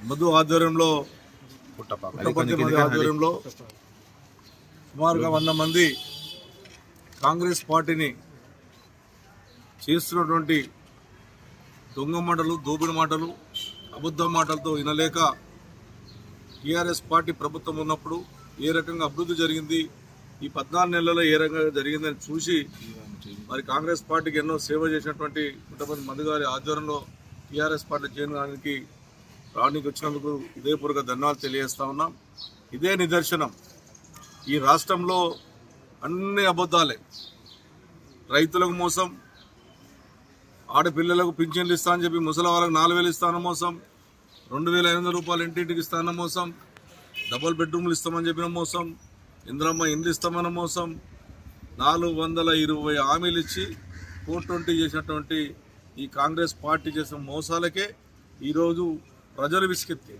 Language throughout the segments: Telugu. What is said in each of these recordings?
మధు ఆధ్వర్యంలో పుట్టపర్తి మధు ఆధ్వర్యంలో సుమారుగా వంద మంది కాంగ్రెస్ పార్టీని చేస్తున్నటువంటి దొంగ మాటలు దోపిడి మాటలు అబద్ధ మాటలతో వినలేక టీఆర్ఎస్ పార్టీ ప్రభుత్వం ఉన్నప్పుడు ఏ రకంగా అభివృద్ధి జరిగింది ఈ పద్నాలుగు నెలల్లో ఏ రకంగా జరిగిందని చూసి మరి కాంగ్రెస్ పార్టీకి ఎన్నో సేవ చేసినటువంటి కొంతమంది మంది గారి ఆధ్వర్యంలో టీఆర్ఎస్ పార్టీ చేయడానికి రావడానికి వచ్చినందుకు హృదయపూర్వక ధన్యవాదాలు తెలియజేస్తా ఉన్నాం. ఇదే నిదర్శనం. ఈ రాష్ట్రంలో అన్ని అబద్ధాలే. రైతులకు మోసం ఆడపిల్లలకు పింఛన్లు ఇస్తా అని చెప్పి ముసలి వాళ్ళకి నాలుగు వేలు ఇస్తాను మోసం రెండు వేల ఐదు వందల రూపాయలు ఇంటింటికి ఇస్తాన మోసం డబుల్ బెడ్రూమ్లు ఇస్తామని చెప్పిన మోసం ఇంద్రమ్మ ఇండ్లు ఇస్తామన్న మోసం నాలుగు వందల ఇరవై హామీలు ఇచ్చి ఫోర్ ట్వంటీ చేసినటువంటి ఈ కాంగ్రెస్ పార్టీ చేసిన మోసాలకే ఈరోజు ప్రజలు విసికెత్తి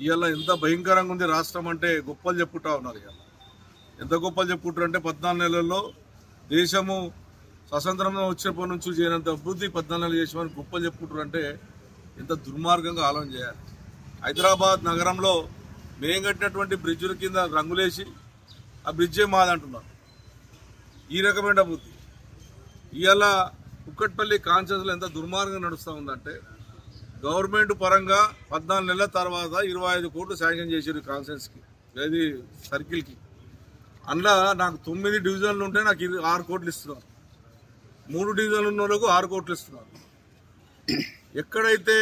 ఇవాళ ఎంత భయంకరంగా ఉంది రాష్ట్రం అంటే గొప్పలు చెప్పుకుంటా ఉన్నారు ఇవాళ ఎంత గొప్పలు చెప్పుకుంటారు అంటే పద్నాలుగు నెలల్లో దేశము స్వతంత్రం వచ్చినప్పటి నుంచి చేయనంత అభివృద్ధి పద్నాలుగు నెలలు చేసామని గొప్పలు చెప్పుకుంటారు అంటే ఎంత దుర్మార్గంగా ఆలోచన చేయాలి. హైదరాబాద్ నగరంలో మేము కట్టినటువంటి బ్రిడ్జుల కింద రంగులేసి ఆ బ్రిడ్జే మాదంటున్నారు. ఈ రకమైన అభివృద్ధి. ఇవాళ కుక్కట్పల్లి కాన్షియస్లో ఎంత దుర్మార్గంగా నడుస్తూ ఉందంటే గవర్నమెంట్ పరంగా పద్నాలుగు నెలల తర్వాత ఇరవై ఐదు కోట్లు శాంక్షన్ చేసారు కాన్సెన్స్కి ఏది సర్కిల్కి. అందులో నాకు తొమ్మిది డివిజన్లు ఉంటే నాకు ఇది ఆరు కోట్లు ఇస్తున్నారు. మూడు డివిజన్లు ఉన్న వాళ్ళకు ఆరు కోట్లు ఇస్తున్నారు. ఎక్కడైతే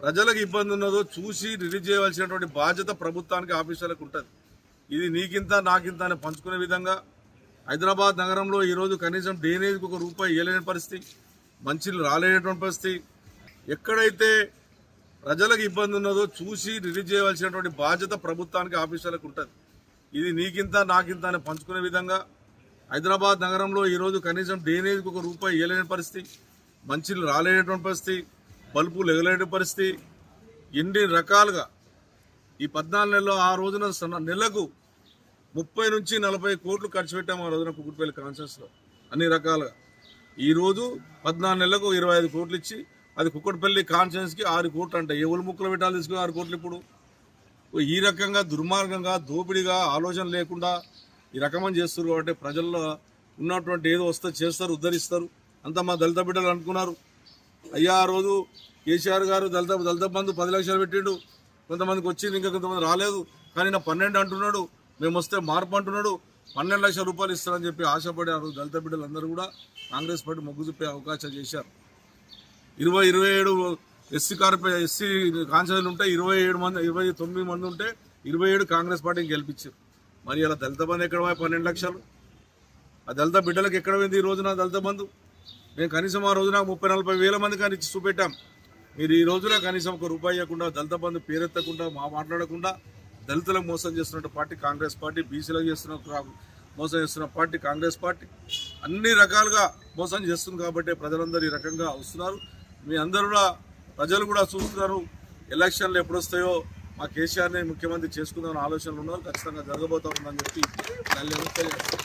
ప్రజలకు ఇబ్బంది ఉన్నదో చూసి రిలీజ్ చేయవలసినటువంటి బాధ్యత ప్రభుత్వానికి ఆఫీసర్లకు ఉంటుంది. ఇది నీకింత నాకింత అని పంచుకునే విధంగా హైదరాబాద్ నగరంలో ఈరోజు కనీసం డ్రైనేజ్కి ఒక రూపాయి ఇవ్వలేని పరిస్థితి మంచిలు రాలేనటువంటి పరిస్థితి. ఎక్కడైతే ప్రజలకు ఇబ్బంది ఉన్నదో చూసి రిలీజ్ చేయవలసినటువంటి బాధ్యత ప్రభుత్వానికి ఆఫీసర్లకు ఉంటుంది. ఇది నీకింత నాకింత అని పంచుకునే విధంగా హైదరాబాద్ నగరంలో ఈరోజు కనీసం డ్రైనేజ్కి ఒక రూపాయి ఇవ్వలేని పరిస్థితి మంచిలు రాలేనటువంటి పరిస్థితి బల్బులు ఎగలేని పరిస్థితి. ఎన్ని రకాలుగా ఈ పద్నాలుగు నెలలో ఆ రోజున సన్న- నెలకు ముప్పై నుంచి నలభై కోట్లు ఖర్చు పెట్టాము ఆ రోజున కుకుట్పల్లి కాన్షియస్లో అన్ని రకాలుగా. ఈరోజు పద్నాలుగు నెలలకు ఇరవై ఐదు కోట్లు ఇచ్చి అది కుక్కటిపల్లి కాన్షియన్స్కి ఆరు కోట్లు అంట. ఎవరు ముక్కలు పెట్టాలి తీసుకుని ఆరు కోట్లు ఇప్పుడు? ఈ రకంగా దుర్మార్గంగా దోపిడిగా ఆలోచన లేకుండా ఈ రకమని చేస్తారు కాబట్టి ప్రజల్లో ఉన్నటువంటి ఏదో వస్తే చేస్తారు ఉద్ధరిస్తారు. అంతా మా దళిత బిడ్డలు అనుకున్నారు. అయ్యా ఆ రోజు కేసీఆర్ గారు దళిత దళిత బంధు పది లక్షలు పెట్టిండు. కొంతమందికి వచ్చింది ఇంకా కొంతమంది రాలేదు. కానీ నా పన్నెండు అంటున్నాడు. మేము వస్తే మార్పు అంటున్నాడు. పన్నెండు లక్షల రూపాయలు ఇస్తారని చెప్పి ఆశపడి ఆ రోజు దళిత బిడ్డలందరూ కూడా కాంగ్రెస్ పార్టీ మొగ్గు చూపే అవకాశం చేశారు. ఇరవై ఇరవై ఏడు ఎస్సీ కార్పొరే ఎస్సీ కాన్స్టిట్యూన్సీలు ఉంటే ఇరవై ఏడు మంది ఇరవై తొమ్మిది మంది ఉంటే ఇరవై ఏడు కాంగ్రెస్ పార్టీని గెలిపించారు. మరి ఇలా దళిత బంధు ఎక్కడ పోయి? పన్నెండు లక్షలు. ఆ దళిత బిడ్డలకు ఎక్కడ పోయింది ఈ రోజున దళిత బంధు? మేము కనీసం ఆ రోజున ముప్పై నలభై వేల మంది కానీ ఇచ్చి చూపెట్టాం. మీరు ఈ రోజున కనీసం ఒక రూపాయి ఇవ్వకుండా దళిత బంధు పేరెత్తకుండా మా మాట్లాడకుండా దళితులకు మోసం చేస్తున్న పార్టీ కాంగ్రెస్ పార్టీ బీసీలకు చేస్తున్న మోసం చేస్తున్న పార్టీ కాంగ్రెస్ పార్టీ. అన్ని రకాలుగా మోసం చేస్తుంది కాబట్టి ప్రజలందరూ ఈ రకంగా వస్తున్నారు. మీ అందరూ కూడా ప్రజలు కూడా చూస్తున్నారు. ఎలక్షన్లు ఎప్పుడు వస్తాయో మా కేసీఆర్ని ముఖ్యమంత్రి చేసుకుందామని ఆలోచనలు ఉన్నారు ఖచ్చితంగా జరగబోతా ఉందని చెప్పి ధన్యవాదాలు